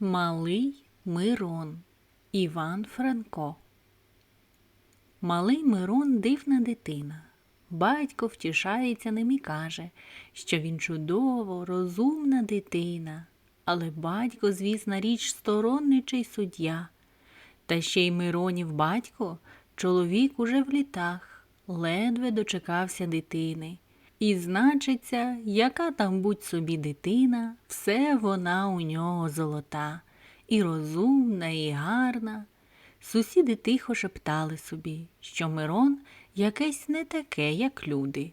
Малий Мирон Іван Франко Малий Мирон дивна дитина. Батько втішається ним і каже, що він чудово, розумна дитина. Але батько, звісна річ, сторонничий суддя. Та ще й Миронів батько, чоловік уже в літах, ледве дочекався дитини. І значиться, яка там будь собі дитина, все вона у нього золота, і розумна, і гарна. Сусіди тихо шептали собі, що Мирон якесь не таке, як люди.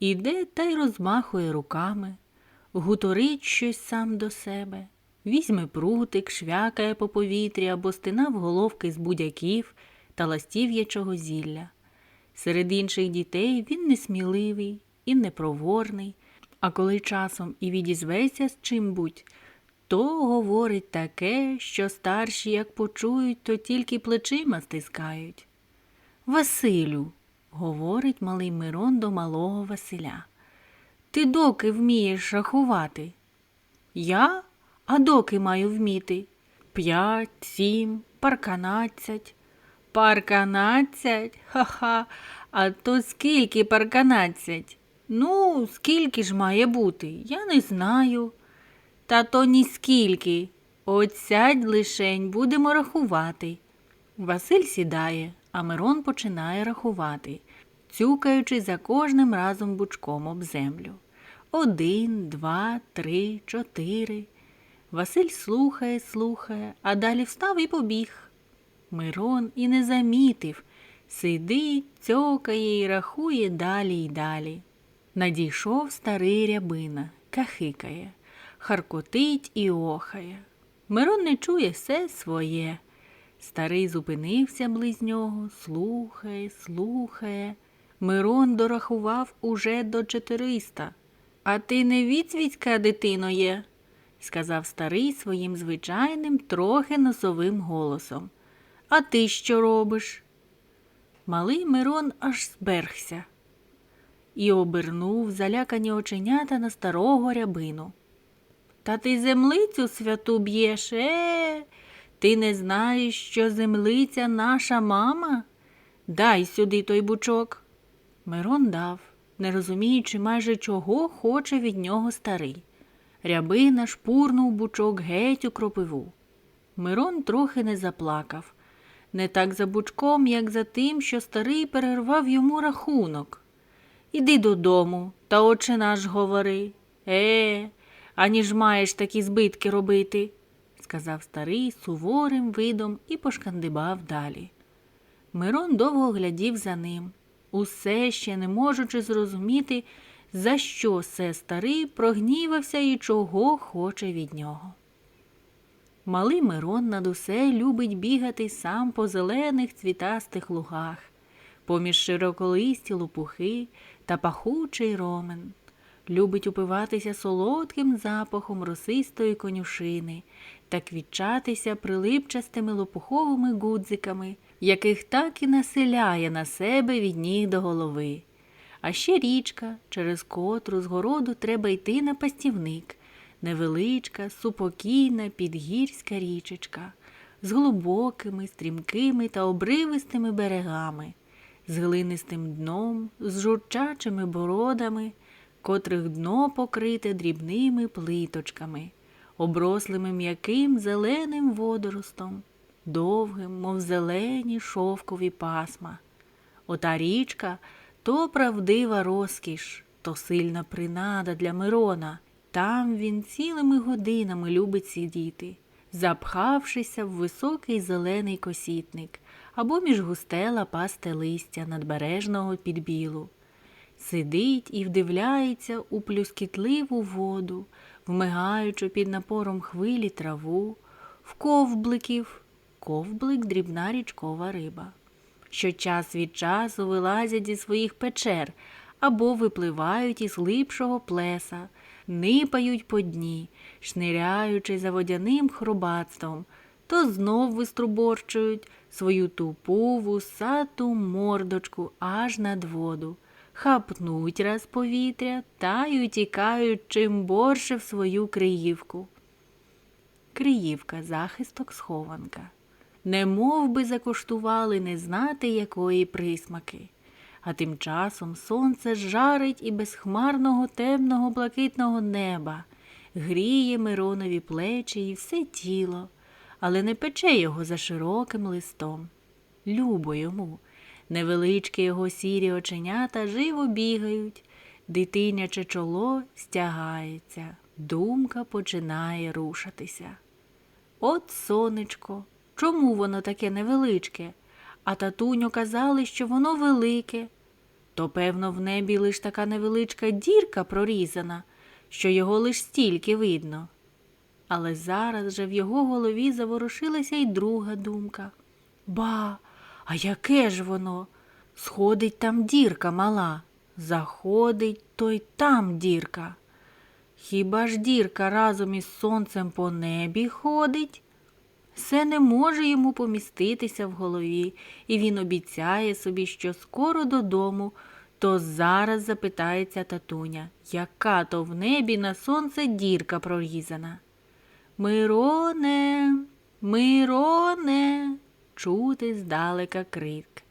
Іде та й розмахує руками, гуторить щось сам до себе, візьме прутик, швякає по повітрі або стинав головки з будяків та ластів'ячого зілля. Серед інших дітей він несміливий і непроворний, а коли часом і відізветься з чим-будь, то говорить таке, що старші, як почують, то тільки плечима стискають. Василю, говорить малий Мирон до малого Василя, ти доки вмієш рахувати? Я? А доки маю вміти? П'ять, сім, парканадцять. Парканадцять? Ха-ха. А то скільки парканадцять? Ну, скільки ж має бути? Я не знаю. Та то ніскільки. От сядь лишень, будемо рахувати. Василь сідає, а Мирон починає рахувати, цюкаючи за кожним разом бучком об землю. Один, два, три, чотири. Василь слухає, слухає, а далі встав і побіг. Мирон і не замітив. Сидить, цьокає і рахує далі й далі. Надійшов старий рябина, кахикає, харкотить і охає. Мирон не чує все своє. Старий зупинився близь нього, слухає, слухає. Мирон дорахував уже до чотириста. А ти не відсвітська дитино є, сказав старий своїм звичайним, трохи носовим голосом. А ти що робиш? Малий Мирон аж зберхся і обернув залякані оченята на старого рябину. Та ти землицю святу б'єш, е, ти не знаєш, що землиця наша мама? Дай сюди той бучок. Мирон дав, не розуміючи майже чого хоче від нього старий. Рябина шпурнув бучок геть у кропиву. Мирон трохи не заплакав, не так за бучком, як за тим, що старий перервав йому рахунок. Іди додому, та отче наш говори. Е, аніж маєш такі збитки робити, сказав старий суворим видом і пошкандибав далі. Мирон довго глядів за ним, усе ще не можучи зрозуміти, за що се старий прогнівався і чого хоче від нього. Малий Мирон над усе любить бігати сам по зелених цвітастих лугах, поміж широколисті лопухи та пахучий ромен. Любить упиватися солодким запахом росистої конюшини та квітчатися прилипчастими лопуховими гудзиками, яких так і населяє на себе від ніг до голови. А ще річка, через котру з городу треба йти на пастівник, невеличка, супокійна, підгірська річечка, з глибокими, стрімкими та обривистими берегами, з глинистим дном, з журчачими бородами, котрих дно покрите дрібними плиточками, оброслими м'яким зеленим водоростом, довгим, мов зелені шовкові пасма. Ота річка то правдива розкіш, то сильна принада для Мирона. Там він цілими годинами любить сидіти, запхавшися в високий зелений косітник або між густе лапасте листя надбережного підбілу. Сидить і вдивляється у плюскітливу воду, вмигаючи під напором хвилі траву, в ковбликів, ковблик дрібна річкова риба, що час від часу вилазять зі своїх печер або випливають із глибшого плеса, нипають по дні, шниряючи за водяним хробатством, то знов виструборчують свою тупу вусату мордочку аж над воду, хапнуть раз повітря та й утікають чим борше в свою криївку. Криївка, захисток, схованка. Не мов би закуштували не знати якої присмаки. А тим часом сонце жарить і безхмарного темного блакитного неба, гріє Миронові плечі і все тіло, але не пече його за широким листом. Любо йому. Невеличкі його сірі оченята живо бігають, дитиняче чоло стягається, думка починає рушатися. От сонечко, чому воно таке невеличке? А татуньо казали, що воно велике. То, певно, в небі лиш така невеличка дірка прорізана, що його лиш стільки видно. Але зараз же в його голові заворушилася й друга думка. Ба, а яке ж воно? Сходить там дірка мала, заходить, то й там дірка. Хіба ж дірка разом із сонцем по небі ходить? Все не може йому поміститися в голові, і він обіцяє собі, що скоро додому, то зараз запитається татуня, яка то в небі на сонце дірка прорізана. Мироне, Мироне, чути здалека крик.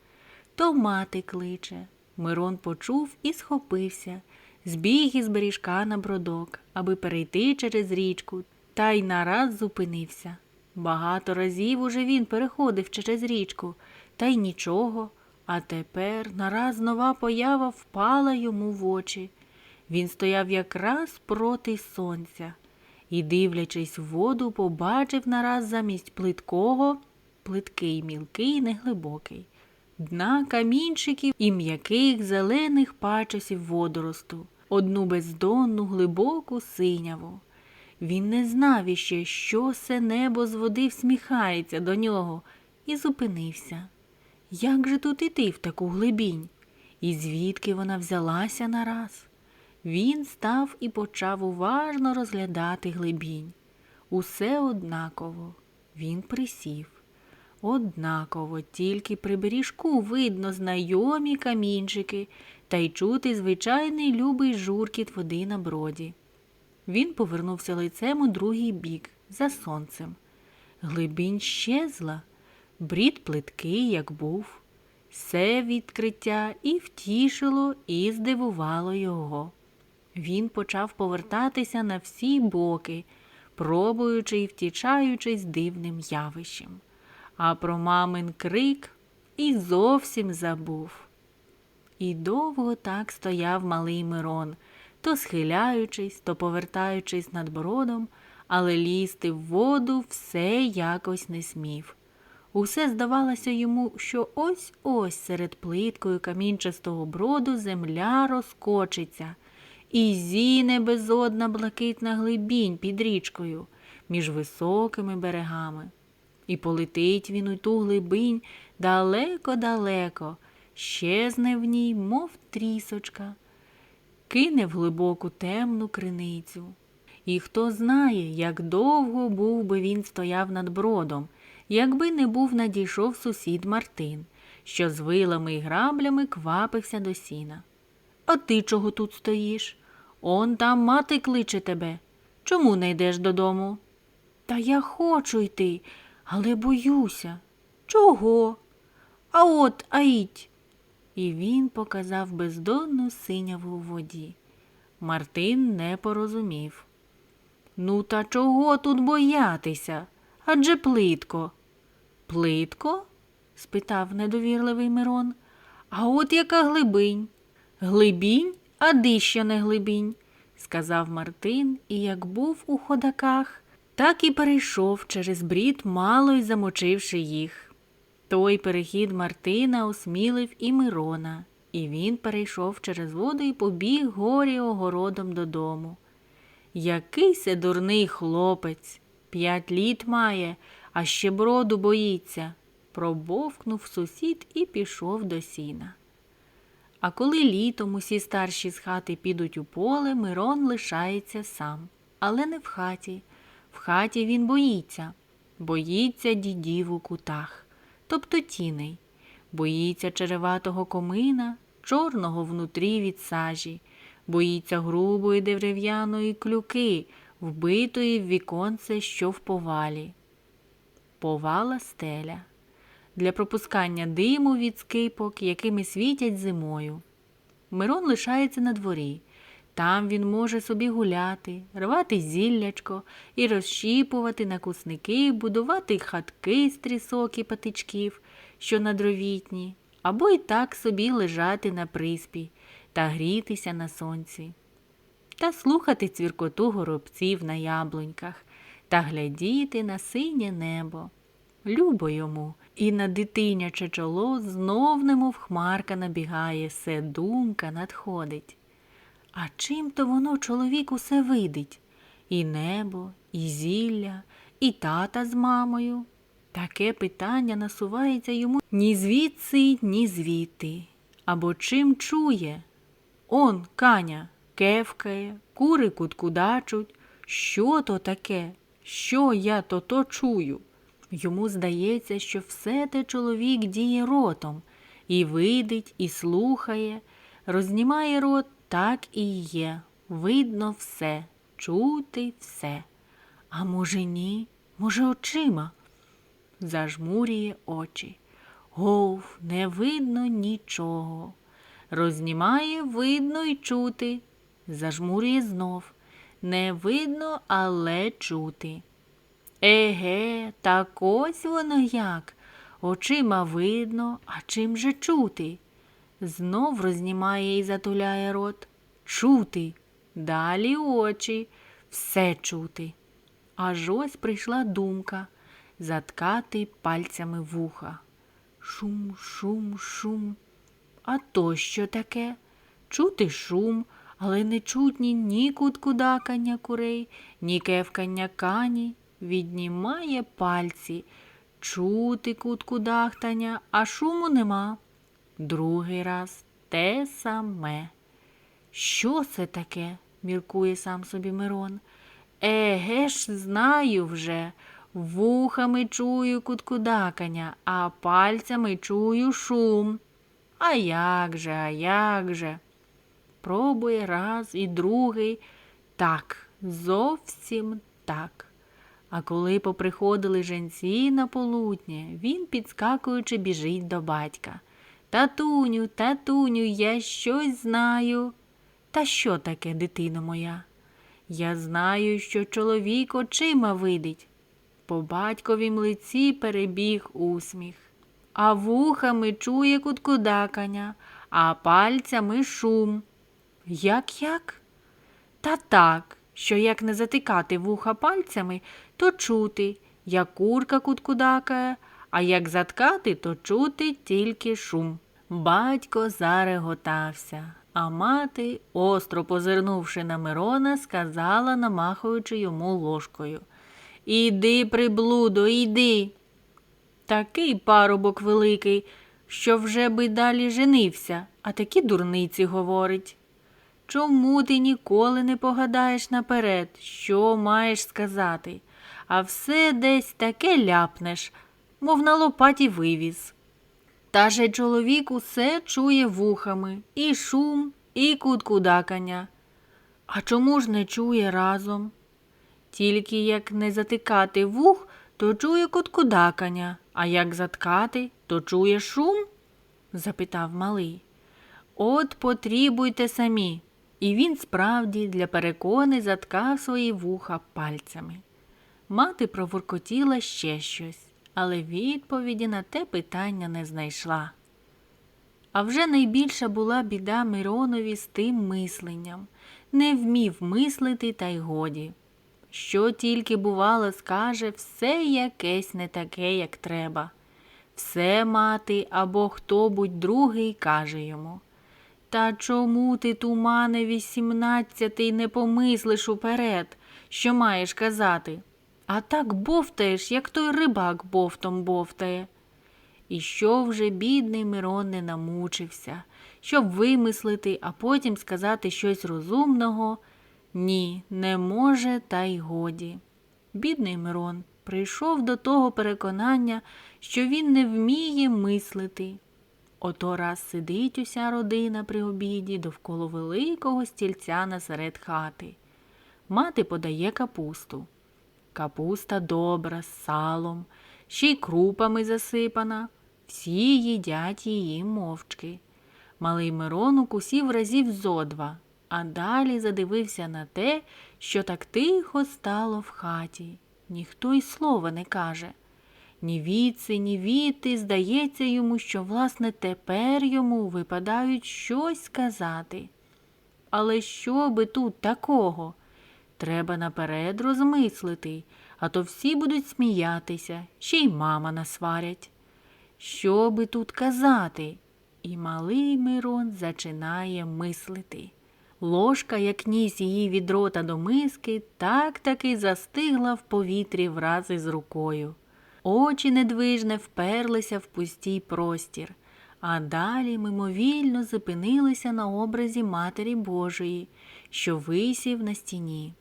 То мати кличе. Мирон почув і схопився, збіг із беріжка на бродок, аби перейти через річку, та й нараз зупинився. Багато разів уже він переходив через річку, та й нічого. А тепер нараз нова поява впала йому в очі. Він стояв якраз проти сонця і, дивлячись в воду, побачив нараз замість плиткого плиткий, мілкий, неглибокий, дна камінчиків і м'яких зелених пачосів водоросту, одну бездонну глибоку синяву. Він не знав іще, що це небо з води всміхається до нього, і зупинився. Як же тут іти в таку глибінь? І звідки вона взялася нараз? Він став і почав уважно розглядати глибінь. Усе однаково. Він присів. Однаково, тільки при беріжку видно знайомі камінчики та й чути звичайний любий журкіт води на броді. Він повернувся лицем у другий бік, за сонцем. Глибінь щезла, брід плиткий, як був. Все відкриття і втішило, і здивувало його. Він почав повертатися на всі боки, пробуючи і втічаючись дивним явищем. А про мамин крик і зовсім забув. І довго так стояв малий Мирон, то схиляючись, то повертаючись над бродом, але лізти в воду все якось не смів. Усе здавалося йому, що ось ось серед плиткою камінчастого броду земля розкочиться, і зіне безодна блакитна глибінь під річкою між високими берегами. І полетить він у ту глибинь далеко-далеко, щезне в ній, мов трісочка, кине в глибоку темну криницю. І хто знає, як довго був би він стояв над бродом, якби не був надійшов сусід Мартин, що з вилами й граблями квапився до сіна. А ти чого тут стоїш? Он там мати кличе тебе. Чому не йдеш додому? Та я хочу йти, але боюся. Чого? А от аїть. І він показав бездонну синяву у воді. Мартин не порозумів. Ну, та чого тут боятися? Адже плитко. Плитко? спитав недовірливий Мирон. А от яка глибинь? Глибінь, а дищо не глибінь, сказав Мартин, і як був у ходаках, так і перейшов через брід, мало й замочивши їх. Той перехід Мартина осмілив і Мирона, і він перейшов через воду і побіг горі огородом додому. Який се дурний хлопець, п'ять літ має, а ще броду боїться, пробовкнув сусід і пішов до сіна. А коли літом усі старші з хати підуть у поле, Мирон лишається сам, але не в хаті. В хаті він боїться, боїться дідів у кутах, тобто тіней, боїться череватого комина, чорного внутрі від сажі, боїться грубої дерев'яної клюки, вбитої в віконце, що в повалі. Повала стеля для пропускання диму від скипок, якими світять зимою. Мирон лишається на дворі. Там він може собі гуляти, рвати зіллячко і розщіпувати на кусники, будувати хатки з трісок і патичків, що на дровітні, або й так собі лежати на приспі та грітися на сонці, та слухати цвіркоту горобців на яблуньках та глядіти на синє небо. Любо йому, і на дитиняче чоло знов немов хмарка набігає, се думка надходить. А чим то воно чоловік усе видить? І небо, і зілля, і тата з мамою. Таке питання насувається йому ні звідси, ні звідти. Або чим чує? Он, каня, кевкає, кури куткудачуть. Що то таке? Що я то то чую? Йому здається, що все те чоловік діє ротом, і видить, і слухає, рознімає рот, так і є. Видно все, чути все. А може, ні? Може, очима? Зажмурює очі. Гов, не видно нічого. Рознімає видно й чути. Зажмурює знов. Не видно, але чути. Еге, так ось воно як. Очима видно, а чим же чути? Знов рознімає і затуляє рот. Чути. Далі очі, все чути. Аж ось прийшла думка заткати пальцями вуха. Шум, шум, шум. А то що таке? Чути шум, але не чутні ні куткудакання курей, ні кевкання кані. Віднімає пальці, чути куткудахтання, а шуму нема. Другий раз те саме. Що це таке? міркує сам собі Мирон. Еге ж, знаю вже. Вухами чую куткудакання, а пальцями чую шум. А як же, а як же? Пробує раз і другий. Так, зовсім так. А коли поприходили женці на полудня, він, підскакуючи, біжить до батька. Татуню, татуню, я щось знаю. Та що таке, дитино моя? Я знаю, що чоловік очима видить. По батьковім лиці перебіг усміх, а вухами чує куткудакання, а пальцями шум. Як як? Та так, що як не затикати вуха пальцями, то чути, як курка куткудакає, а як заткати, то чути тільки шум. Батько зареготався, а мати, остро позирнувши на Мирона, сказала, намахуючи йому ложкою Іди, приблудо, іди. Такий парубок великий, що вже би далі женився, а такі дурниці говорить. Чому ти ніколи не погадаєш наперед, що маєш сказати, а все десь таке ляпнеш, мов на лопаті вивіз. Та же чоловік усе чує вухами і шум, і куткудакання. А чому ж не чує разом? Тільки як не затикати вух, то чує куткудакання, а як заткати, то чує шум? запитав малий. От потрібуйте самі. І він справді для перекони заткав свої вуха пальцями. Мати проворкотіла ще щось, але відповіді на те питання не знайшла. А вже найбільша була біда Миронові з тим мисленням, не вмів мислити, та й годі. Що тільки, бувало, скаже, все якесь не таке, як треба. Все мати або хто будь другий каже йому. Та чому ти, тумане, вісімнадцятий, не помислиш уперед, що маєш казати? А так бовтаєш, як той рибак бовтом бовтає. І що вже бідний Мирон не намучився, щоб вимислити, а потім сказати щось розумного? Ні, не може, та й годі. Бідний Мирон прийшов до того переконання, що він не вміє мислити. Ото раз сидить уся родина при обіді довкола великого стільця насеред хати. Мати подає капусту. Капуста добра, з салом, ще й крупами засипана. Всі їдять її мовчки. Малий Мирон укусів разів зо два, а далі задивився на те, що так тихо стало в хаті. Ніхто й слова не каже. Ні віці, ні віти, здається йому, що, власне, тепер йому випадають щось сказати. Але що би тут такого? Треба наперед розмислити, а то всі будуть сміятися, ще й мама насварять. Що би тут казати? І малий Мирон зачинає мислити. Ложка, як ніс її від рота до миски, так таки застигла в повітрі враз із рукою. Очі недвижне вперлися в пустій простір, а далі мимовільно зупинилися на образі Матері Божої, що висів на стіні.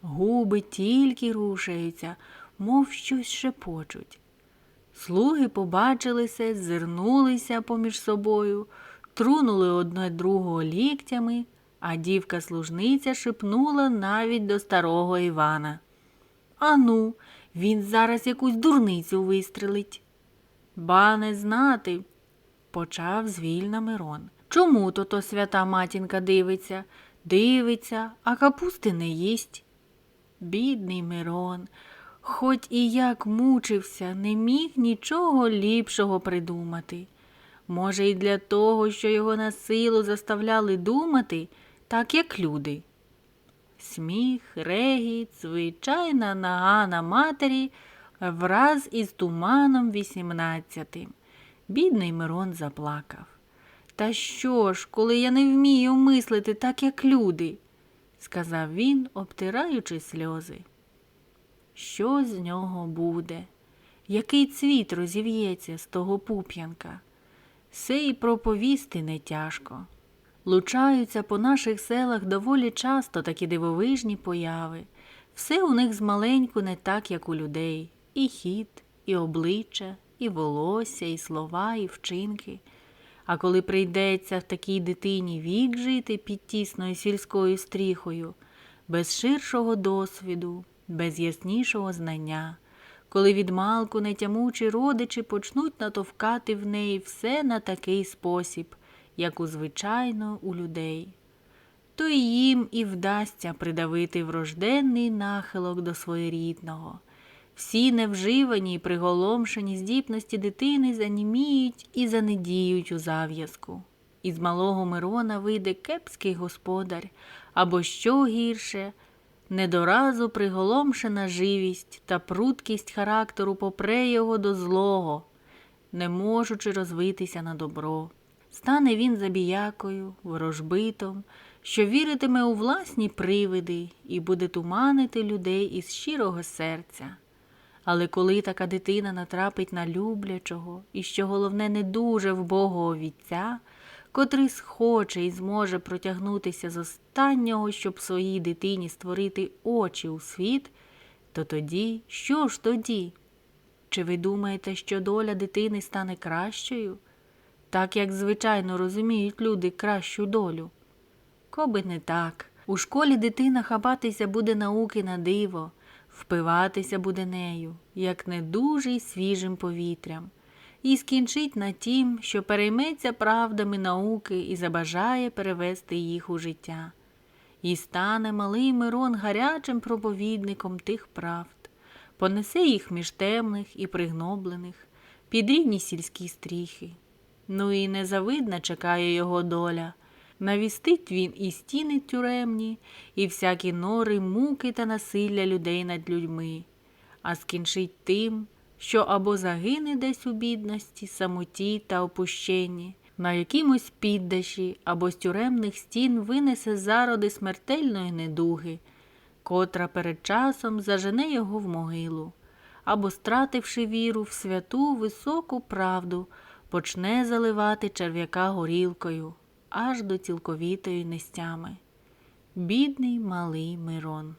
Губи тільки рушаються, мов щось шепочуть. Слуги побачилися, зирнулися поміж собою, трунули одне другого ліктями, а дівка-служниця шепнула навіть до старого Івана. Ану, він зараз якусь дурницю вистрелить. Ба не знати, почав звільна Мирон. Чому то то свята матінка дивиться, дивиться, а капусти не їсть? Бідний Мирон, хоч і як мучився, не міг нічого ліпшого придумати. Може, й для того, що його на силу заставляли думати, так як люди. Сміх, регіт, звичайна нагана матері враз із туманом вісімнадцятим. Бідний Мирон заплакав. Та що ж, коли я не вмію мислити так, як люди, сказав він, обтираючи сльози. Що з нього буде? Який цвіт розів'ється з того пуп'янка? Се й проповісти не тяжко. Лучаються по наших селах доволі часто такі дивовижні появи. Все у них змаленьку не так, як у людей. І хід, і обличчя, і волосся, і слова, і вчинки. А коли прийдеться в такій дитині вік жити під тісною сільською стріхою, без ширшого досвіду, без яснішого знання, коли відмалку нетямучі родичі почнуть натовкати в неї все на такий спосіб, як у звичайно у людей, то й їм і вдасться придавити врожденний нахилок до своєрідного. Всі невживані й приголомшені здібності дитини заніміють і занедіють у зав'язку. Із малого Мирона вийде кепський господар, або що гірше, недоразу приголомшена живість та пруткість характеру попре його до злого, не можучи розвитися на добро. Стане він забіякою, ворожбитом, що віритиме у власні привиди і буде туманити людей із щирого серця. Але коли така дитина натрапить на люблячого і, що головне, не дуже вбогого вітця, котрий схоче і зможе протягнутися з останнього, щоб своїй дитині створити очі у світ, то тоді, що ж тоді? Чи ви думаєте, що доля дитини стане кращою? Так як звичайно розуміють люди кращу долю. Коби не так. У школі дитина хапатися буде науки на диво, впиватися буде нею, як не дуже свіжим повітрям, і скінчить на тім, що перейметься правдами науки і забажає перевести їх у життя, і стане малий Мирон гарячим проповідником тих правд, понесе їх між темних і пригноблених, під рівні сільські стріхи. Ну і незавидна чекає його доля. Навістить він і стіни тюремні, і всякі нори, муки та насилля людей над людьми, а скінчить тим, що або загине десь у бідності, самоті та опущенні, на якимось піддаші або з тюремних стін винесе зароди смертельної недуги, котра перед часом зажене його в могилу, або, стративши віру в святу високу правду, почне заливати черв'яка горілкою аж до цілковітої нестями. Бідний малий Мирон.